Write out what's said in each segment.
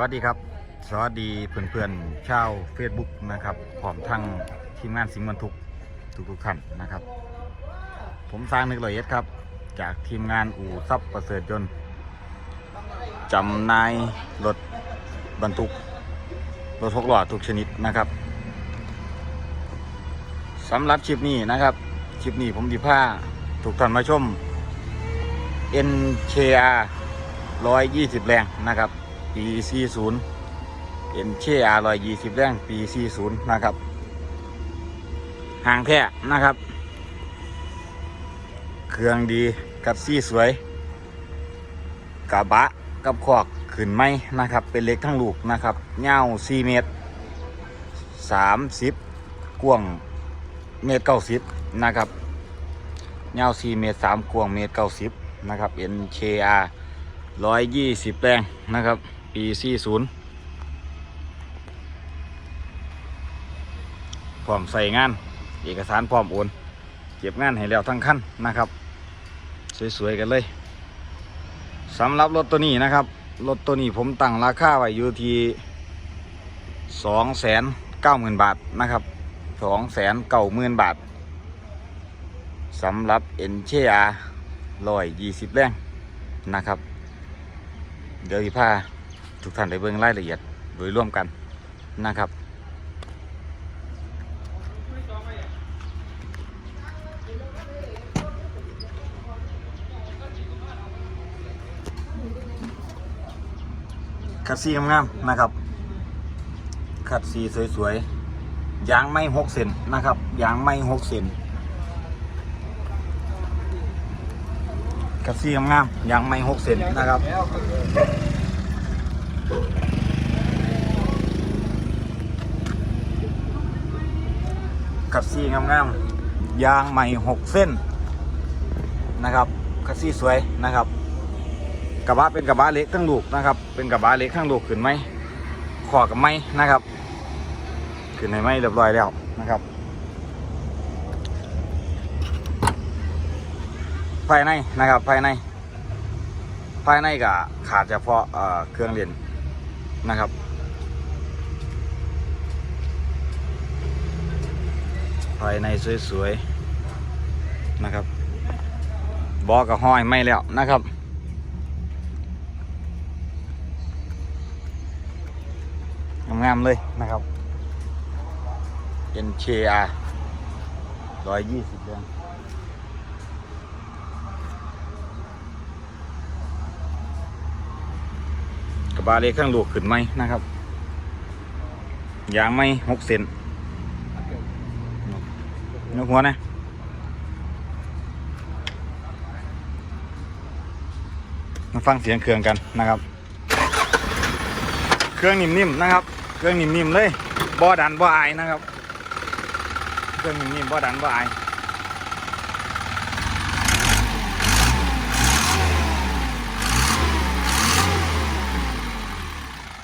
วัสดีครับ สวัสดีเพื่อนๆชาว Facebook นะครับพร้อมทั้งทีมงานสิงห์บรรทุกทุกๆท่านนะครับ ผมสร้างนึกลอยเอ็ดครับ จากทีมงานอู่ซับประเสริฐยนต์จำนายรถบรรทุกรถหกล้อทุกชนิดนะครับสำหรับคลิปนี้นะครับคลิปนี้ผมดีผ้าถูกท่านมาชม NKR 120 แรงนะครับ ปี 40 NKR 120แรงปี 40 นะครับห่างแท้นะครับ เครื่องดีกับซี่สวยกระบะกับขอกขึ้นไหมนะครับ เป็นเล็กทั้งลูกนะครับเงาว4เมตร30กว้างเมตร90นะครับเงาว4เมตร3กว้างเมตร90นะครับ NKR 120 แรงนะครับ ปี 40พร้อมใส่งาน เอกสารพร้อมโอน เก็บงานให้แล้วทั้งคันนะครับ สวย ๆ กันเลยสำหรับรถตัวนี้นะครับ รถตัวนี้ผมตั้งราคาไว้อยู่ที่สองแสนเก้าหมื่นบาทนะครับสองแสนเก้าหมื่นบาทสำหรับเอ็นเชียร้อยยี่สิบแรงนะครับ เดี๋ยวอีพา ทุกท่านได้เบิ่งรายละเอียดโดยร่วมกันนะครับคัดซีงามๆนะครับคัดซีสวยๆยางไม่หกเซนนะครับยางไม่หกเซนคัดซีงามๆยางไม่หกเซนนะครับ คัดซีงามๆยางใหม่หกเส้นนะครับคัดซีสวยนะครับกระบะเป็นกระบะเล็กทั้งลูกนะครับ เป็นกระบะเล็กทั้งลูกขึ้นไหมขอกับไม้นะครับ ขึ้นในไม้เรียบร้อยแล้วนะครับภายในนะครับภายใน ภายในก็ขาดเฉพาะเเครื่องเล่น นะครับ ภายในสวยๆนะครับ บอกกับห้อยไม่แล้วนะครับงามๆเลยนะครับ NKR ร้อยยี่สิบเดือนกระ บะเล็กข้างลูกขึ้นไหมนะครับยางไม่หกเซนนกหัวนะมาฟังเสียงเครื่องกันนะครับ เครื่องนิ่มๆนะครับ เครื่องนิ่มๆเลยบ่ดันบ่อายนะครับ เครื่องนิ่มๆบ่ดันบ่อาย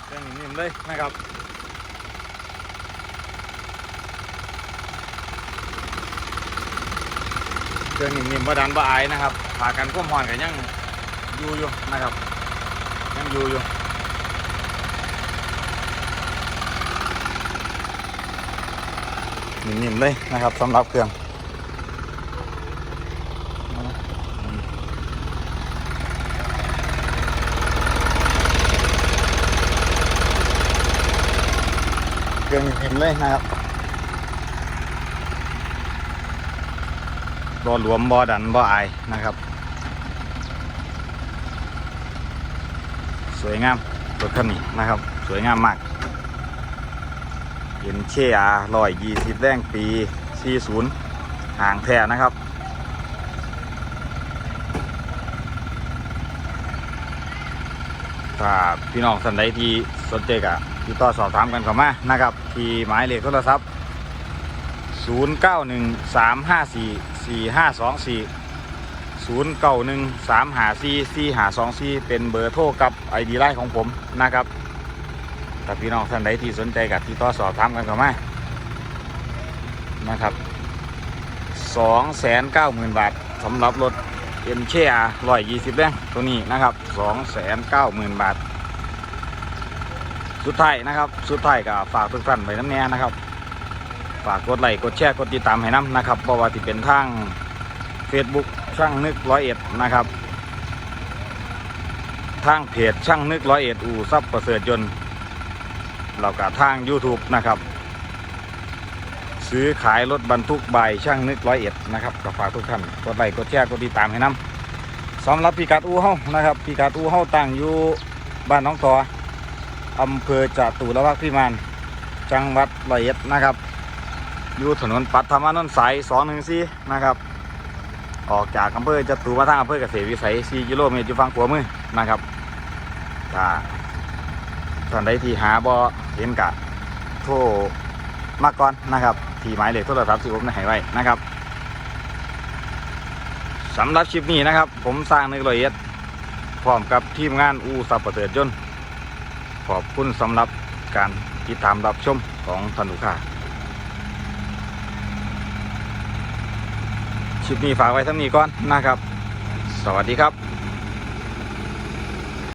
เครื่องนิ่ มเลยนะครับเครื่องนิ่มๆบ่ดันบ่อายนะครับผ่ากันก้มหอนกันยังอยู่อยู่นะครับยังอยู่อยู่นิ่มๆเลยนะครับสำหรับเครื่อง เครื่องนิ่มเลยนะครับบ่หลวมบ่ดันบ่อายนะครับ สวยงามรถคันนี้นะครับ สวยงามมากเห็นเชียร้อยยี่สิบแรงปี 40 ห่างแท้นะครับถ้าพี่น้องสันใดที่สนใจกะ ติดต่อสอบถามกันเข้ามานะครับที่หมายเลขโทรศัพท์0913544524 เป็นเบอร์โทรกับไอดีไลน์ของผมนะครับถ้าพี่น้องท่านใดที่สนใจกับที่ต่อสอบถามกันเข้ามานะครับสองแสนเก้าหมื่นบาทสำหรับรถเอ็นเชียร้อยยี่สิบแรงตัวนี้นะครับสองแสนเก้าหมื่นบาท สุดท้ายนะครับ สุดท้ายก็ฝากทุกท่านไว้น้ำแน่นะครับ ฝากกดไลค์กดแชร์กดติดตามให้น้ำนะครับเพราะว่าที่เป็นทาง Facebook ช่างนึกร้อยเอ็ดนะครับ ทางเพจช่างนึกร้อยเอ็ดอู่ซับประเสริฐยนต์เราก็ทาง YouTube นะครับ ซื้อขายรถบรรทุกใบช่างนึกร้อยเอ็ดนะครับก็ฝากทุกท่านกดไลค์กดแชร์กดติดตามให้น้ำสำหรับพิกัดอู่เฮานะครับพิกัดอู่เฮาตั้งอยู่บ้านน้องตอ อำเภอจตุรพักษ์พิมานจังหวัดร้อยเอ็ดนะครับ อยู่ถนนปัทมนนท์สาย214นะครับ ออกจากอำเภอจตุมาทางอำเภอเกษตรวิสัย4กิโลเมตรอยู่ฝั่งขวามือนะครับถ้าท่านใดที่หาบ่เห็นกะโทรมาก่อนนะครับ ที่หมายเลขโทรศัพท์ที่ผมได้ให้ไว้นะครับสำหรับคลิปนี้นะครับ ผมสร้างในรอยเอ็ดพร้อมกับทีมงานอูสับประเสริฐยนต์ ขอบคุณสำหรับการติดตามรับชมของท่านลูกค้าชิปนี้ฝากไว้ทั้งนี้ก่อนนะครับ สวัสดีครับ